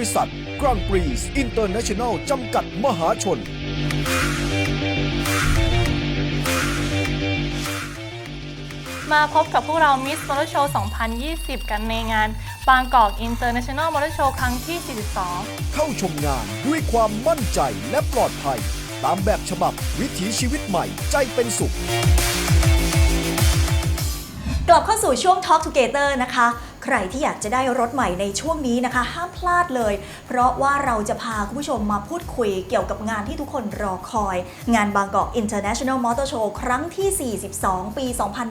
ริษัทกร n งปรีสอินเตอร์เนชั่นแนลจำกัดมหาชน มาพบกับพวกเรา Miss Motor Show 2020 กันในงานบางกอก International Motor Show ครั้งที่ 42 เข้าชมงานด้วยความมั่นใจและปลอดภัย ตามแบบฉบับวิถีชีวิตใหม่ใจเป็นสุขกลับเข้าสู่ช่วง Talk Together นะคะ ใครที่อยากจะได้รถใหม่ในช่วงนี้นะคะ ห้ามพลาดเลย เพราะว่าเราจะพาคุณผู้ชมมาพูดคุยเกี่ยวกับงานที่ทุกคนรอคอย งานบางกอก International Motor Show ครั้งที่ 42 ปี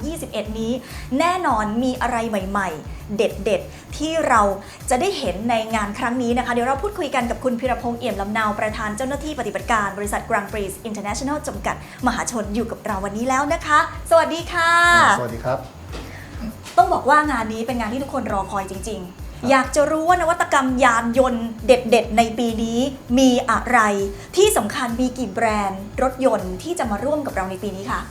2021 นี้ แน่นอนมีอะไรใหม่ๆ เด็ดๆ ที่เราจะได้เห็นในงานครั้งนี้นะคะ เดี๋ยวเราพูดคุยกันกับคุณพิรพงษ์เอี่ยมลำนาวประธานเจ้าหน้าที่ปฏิบัติการบริษัท Grand Prix International จำกัด มหาชนอยู่กับเราวันนี้แล้วนะคะ สวัสดีค่ะ สวัสดีครับ ต้องบอกว่างานนี้เป็นงานที่ทุกคนรอคอยจริง ๆ อยากจะรู้ว่านวัตกรรมยานยนต์เด็ด ๆ ในปีนี้มีอะไร ที่สำคัญมีกี่แบรนด์ รถยนต์ที่จะมาร่วมกับเราในปีนี้คะ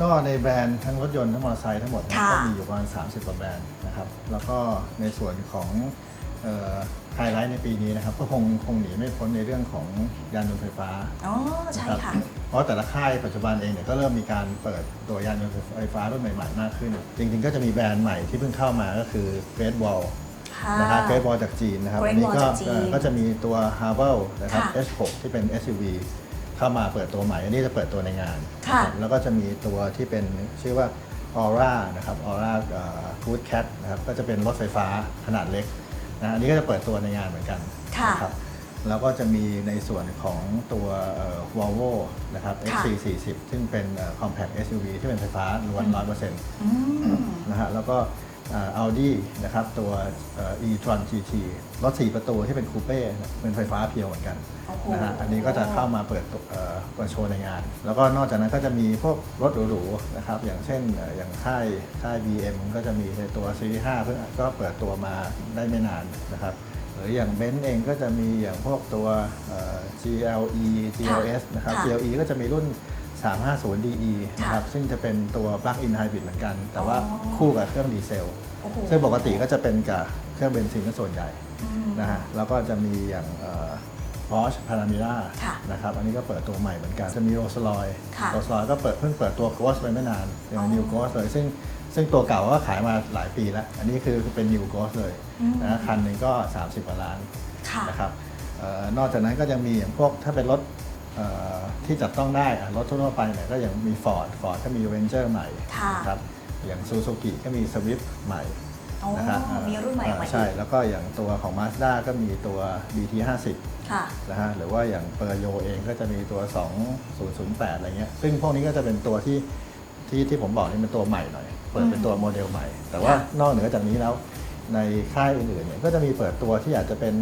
ก็ในแบรนด์ทั้งรถยนต์ทั้งมอเตอร์ไซค์ทั้งหมดเนี่ยค่ะ ก็มีอยู่ประมาณ 30 กว่าแบรนด์นะครับ แล้วก็ในส่วนของ ไฮไลท์ในปีนี้นะครับ ก็คงคงหนีไม่พ้นในเรื่องของยานยนต์ไฟฟ้าอ๋อใช่นะค่ะ เพราะแต่ละค่ายปัจจุบันเองเนี่ยก็เริ่มมีการเปิดตัวยานยนต์ไฟฟ้ารุ่นใหม่ ๆ มากขึ้น จริง ๆ ก็จะมีแบรนด์ใหม่ที่เพิ่งเข้ามาก็คือ Great Wall ค่ะ นะครับ Great Wall จากจีนนะครับ Great อันนี้ Wall ก็จากจีนเอ่อก็จะมีตัว h a r v e l นะครับ ค่ะ H6 ที่เป็น SUV เข้ามาเปิดตัวใหม่ อันนี้จะเปิดตัวในงาน ค่ะนะครับแล้วก็จะมีตัวที่เป็นชื่อว่า Aura นะครับ Aura Good Cat นะครับก็จะเป็นรถไฟฟ้าขนาดเล็ก นะอันนี้ก็จะเปิดตัวในงานเหมือนกันค่ะนะครับแล้วก็จะมีในส่วนของตัวเอ่อ Volvo นะครับ ค่ะ XC40 ซึ่งเป็นเอ่อ compact SUV ที่เป็นไฟฟ้าล้วน 100%อืม นะฮะแล้วก็เอ่อ Audi นะครับตัวเอ่อ e-tron GT รถ4ประตูที่เป็นคูเป้เป็นไฟฟ้าเพียวเหมือนกันโอ้โหนะฮะอันนี้ก็จะเข้ามาเปิดตัวเอ่อเปิดโชว์ในงาน แล้วก็นอกจากนั้นก็จะมีพวกรถหรูๆนะครับอย่างเช่นเอ่ออย่างค่ายค่าย BM ก็จะมีในตัวซีรีส์5เพิ่งก็เปิดตัวมาได้ไม่นานนะครับหรืออย่างเบนซ์เองก็จะมีอย่างพวกตัวเอ่อ GLE GLS นะครับค่ะ GLE ก็จะมีรุ่น 350 DE นะครับซึ่งจะเป็นตัว plug-in hybrid เหมือนกัน แต่ว่าอ๋อคู่กับเครื่องดีเซลโอ้โหซึ่งปกติก็จะเป็นกับเครื่องเบนซินก็ส่วนใหญ่อืมนะฮะแล้วก็จะมีอย่างพอชพารามิล่าค่ะนะครับ อันนี้ก็เปิดตัวใหม่เหมือนกัน จะมีโรสลอยค่ะโรสลอยก็เปิดเพิ่งเปิดตัวโกสไปไม่นานอย่างอ๋อนิวโกสเลย ซึ่งซึ่งตัวเก่าก็ขายมาหลายปีแล้ว อันนี้คือเป็นนิวโกสเลยอืมนะคันหนึ่งก็ 30กว่าล้านค่ะนะครับเอ่อนอกจากนั้นก็ยังมีอย่างพวกถ้าเป็นรถเอ่อ ที่จับต้องได้อะรถทั่วๆไปเนี่ยก็ยังมี Ford Ford ก็มี Ranger ใหม่ค่ะนะครับอย่าง Suzuki ก็มี Swift ใหม่อ๋อนะครับมีรุ่นใหม่ออกมาใช่อีกแล้วก็อย่างตัวของ Mazda ก็มีตัว BT ค่ะ50นะฮะหรือว่าอย่างเปอร์โยเองก็จะมีตัว 2008 อะไรเงี้ยซึ่งพวกนี้ก็จะเป็นตัวที่ที่ที่ผมบอกนี่เป็นตัวใหม่หน่อย เปิดเป็นตัวโมเดลใหม่ แต่ว่าค่ะนอกเหนือจากนี้แล้วในค่ายอื่นๆเนี่ยก็จะมีเปิดตัวที่อาจจะเป็น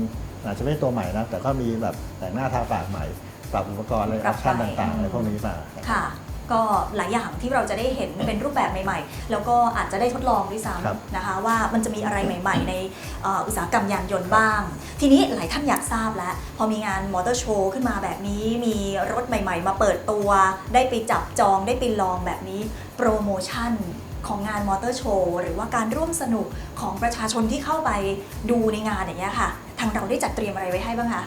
อาจจะไม่ตัวใหม่นะแต่ก็มีแบบแต่งหน้าทาปากใหม่ป รับอุปกรณ์อะไรปรัอบอปชั่นไปต่างๆอะไรพวกนี้มาค่ะ ก็หลายอย่างที่เราจะได้เห็นเป็นรูปแบบใหม่ๆ แล้วก็อาจจะได้ทดลองด้วยซ้ครับำนะคะ ว่ามันจะมีอะไรใหม่ ๆ ในเอ่ออุตสาหกรรมยานยนต์บ้าง ทีนี้หลายท่านอยากทราบแล้ว พอมีงานมอเตอร์โชว์ขึ้นมาแบบนี้ มีรถใหม่ๆ มาเปิดตัว ได้ไปจับจองได้ไปลองแบบนี้โปรโมชั่นของงานมอเตอร์โชว์หรือว่าการร่วมสนุกของประชาชนที่เข้าไปดูในงานอย่างเงี้ยค่ะ ทางเราได้จัดเตรียมอะไรไว้ให้บ้างคะ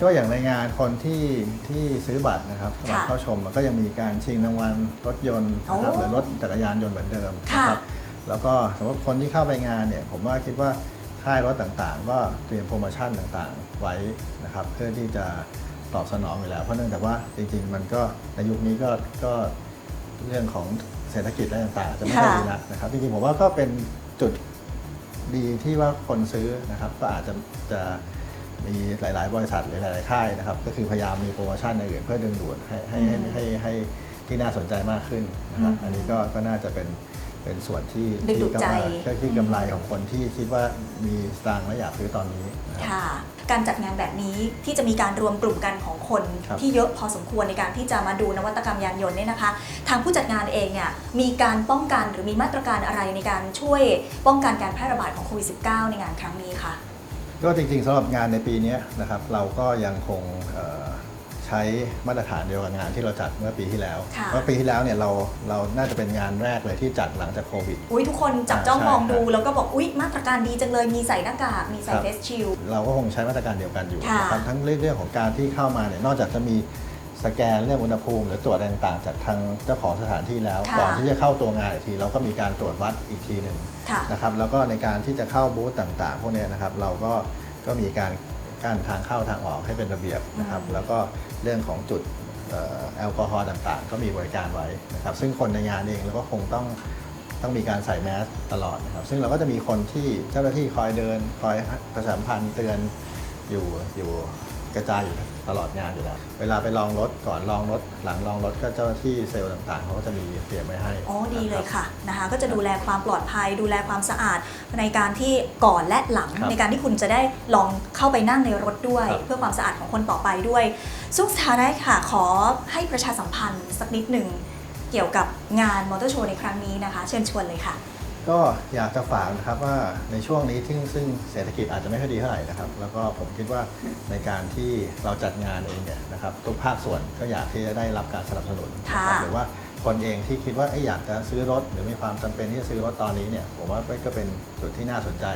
ก็อย่างในงานคนที่ที่ซื้อบัตรนะครับสำหรับค่ะเข้าชมมันก็ยังมีการชิงรางวัลรถยนต์นะครับโอ้หรือรถจักรยานยนต์เหมือนเดิมค่ะนะครับแล้วก็สำหรับคนที่เข้าไปงานเนี่ยผมว่าคิดว่าค่ายรถต่างๆ ก็เตรียมโปรโมชั่นต่างๆ ไว้นะครับเพื่อที่จะตอบสนองอยู่แล้ว เพราะเนื่องจากว่าจริงๆ มันก็ในยุคนี้ก็ก็เรื่องของเศรษฐกิจอะไรต่างๆจะไม่ค่อยดีแล้วนะครับจริงๆผมว่าก็เป็นจุด ดีที่ว่าคนซื้อนะครับก็อาจจะจะ มีหลาย ๆ บริษัทหรือหลาย ๆ ค่ายนะครับ ก็คือพยายามมีโปรโมชั่นในอื่นเพื่อดึงดูดให้ให้ให้ให้ให้ที่น่าสนใจมากขึ้นนะครับอืมอันนี้ก็ก็น่าจะเป็นเป็นส่วนที่ดึงดูดที่ใจ กำไรที่กำไรของคนที่คิดว่ามีสตางค์และอยากซื้อตอนนี้นะครับ ค่ะ การจัดงานแบบนี้ที่จะมีการรวมกลุ่มกันของคนครับ ที่เยอะพอสมควรในการที่จะมาดูนวัตกรรมยานยนต์เนี่ยนะคะ ทางผู้จัดงานเองเนี่ยมีการป้องกันหรือมีมาตรการอะไรในการช่วยป้องกันการแพร่ระบาดของโควิด -19 ในงานครั้งนี้คะ ก็จริงๆสำหรับงานในปีนี้นะครับเราก็ยังคงเอ่อใใช้มาตรฐานเดียวกับงานที่เราจัดเมื่อปีที่แล้วค่ะเมื่อปีที่แล้วเนี่ยเราเราน่าจะเป็นงานแรกเลยที่จัดหลังจากโควิดอุ้ยทุกคนจับจ้องใช่มองดูครับแล้วก็บอกอุ้ยมาตรการดีจังเลยมีใส่หน้ากากมีใส่ครับเฟสชิลเราก็คงใช้มาตรการเดียวกันอยู่ค่ะนะครับทั้งเรื่องของการที่เข้ามาเนี่ยนอกจากจะมี สแกนเรื่องอุณหภูมิ หรือตรวจอะไรต่างๆ จากทางเจ้าของสถานที่แล้วค่ะก่อนที่จะเข้าตัวงานอีกที เราก็มีการตรวจวัดอีกทีหนึ่งค่ะ นะครับแล้วก็ในการที่จะเข้าบูธต่างๆ พวกเนี้ยนะครับเราก็ก็มีการกั้นทางเข้าทางออกให้เป็นระเบียบนะครับอืมแล้วก็เรื่องของจุดเอ่อแอลกอฮอล์ต่างๆ ก็มีบริการไว้นะครับซึ่งคนในงานเองเราก็คงต้องต้องมีการใส่แมสตลอดนะครับซึ่งเราก็จะมีคนที่เจ้าหน้าที่คอยเดินคอยประชาสัมพันธ์เตือนอยู่อยู่ กระจายอยู่ตลอดงานอยู่แล้ว เวลาไปลองรถก่อนลองรถ หลังลองรถก็เจ้าหน้าที่เซลล์ต่างๆเขาก็จะมีเตรียมไว้ให้อ๋อดีเลยนะครับค่ะนะคะ ก็จะดูแลความปลอดภัย ดูแลความสะอาดในการที่ก่อนและหลังครับในการที่คุณจะได้ลองเข้าไปนั่งในรถด้วยครับเพื่อความสะอาดของคนต่อไปด้วยสุดท้ายค่ะ ขอให้ประชาสัมพันธ์สักนิดหนึ่งเกี่ยวกับงานมอเตอร์โชว์ในครั้งนี้นะคะ เชิญชวนเลยค่ะ ก็อยากจะฝากนะครับว่าในช่วงนี้ที่ซึ่งเศรษฐกิจอาจจะไม่ค่อยดีเท่าไหร่นะครับ แล้วก็ผมคิดว่าในการที่เราจัดงานเองเนี่ยนะครับทุกภาคส่วนก็อยากที่จะได้รับการสนับสนุนนะครับค่ะหรือว่าคนเองที่คิดว่าเอ้ยอยากจะซื้อรถ หรือมีความจำเป็นที่จะซื้อรถตอนนี้เนี่ยผมว่าก็เป็นจุดที่น่าสนใจ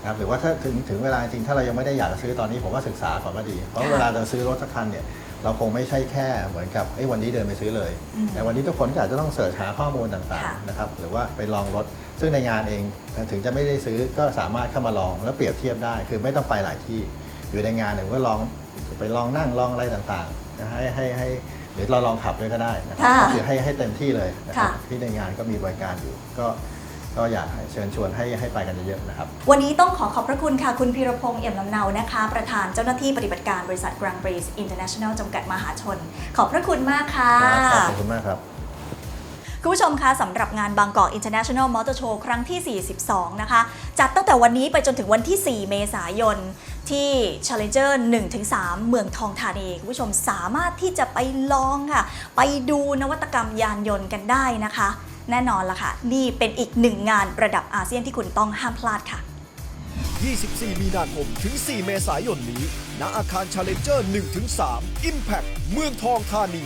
นะครับหรือว่าถ้าถึงถึงเวลาจริงถ้าเรายังไม่ได้อยากจะซื้อตอนนี้ผมว่าศึกษาก่อนก็ดี เพราะค่ะ เวลาจะซื้อรถสักคันเนี่ย เราคงไม่ใช่แค่เหมือนกับเอ้ยวันนี้เดินไปซื้อเลยอืมแต่วันนี้ทุกคนก็อาจจะต้องเสิร์ชหาข้อมูลต่างค่ะๆนะครับหรือว่าไปลองรถ ซึ่งในงานเองถึงจะไม่ได้ซื้อก็สามารถเข้ามาลองแล้วเปรียบเทียบได้ คือไม่ต้องไปหลายที่ อยู่ในงานหนึ่งก็ลองไปลองนั่งลองอะไรต่างๆนะให้ให้ให้หรือเราลองขับด้วยก็ได้นะครับค่ะก็คือให้ให้เต็มที่เลยนะครับค่ะที่ในงานก็มีบริการอยู่ก็ ก็อยากให้เชิญชวนให้ให้ไปกันเยอะๆนะครับ วันนี้ต้องขอขอบพระคุณค่ะ คุณพีรพงษ์เอี่ยมลำเนานะคะ ประธานเจ้าหน้าที่ปฏิบัติการบริษัท Grand Breeze International จำกัดมหาชน ขอบพระคุณมากค่ะครับขอบคุณมากครับคุณผู้ชมคะสำหรับงานบางกอก International Motor Show ครั้งที่ 42 นะคะ จัดตั้งแต่วันนี้ไปจนถึงวันที่ 4 เมษายน ที่ Challenger 1-3 เมืองทองธานี คุณผู้ชมสามารถที่จะไปลองค่ะ ไปดูนวัตกรรมยานยนต์กันได้นะคะ แน่นอนละค่ะ นี่เป็นอีกหนึ่งงานระดับอาเซียนที่คุณต้องห้ามพลาดค่ะ 24 มีนาคมถึง 4 เมษายนนี้ ณ อาคาร Challenger 1-3 Impact เมืองทองธานี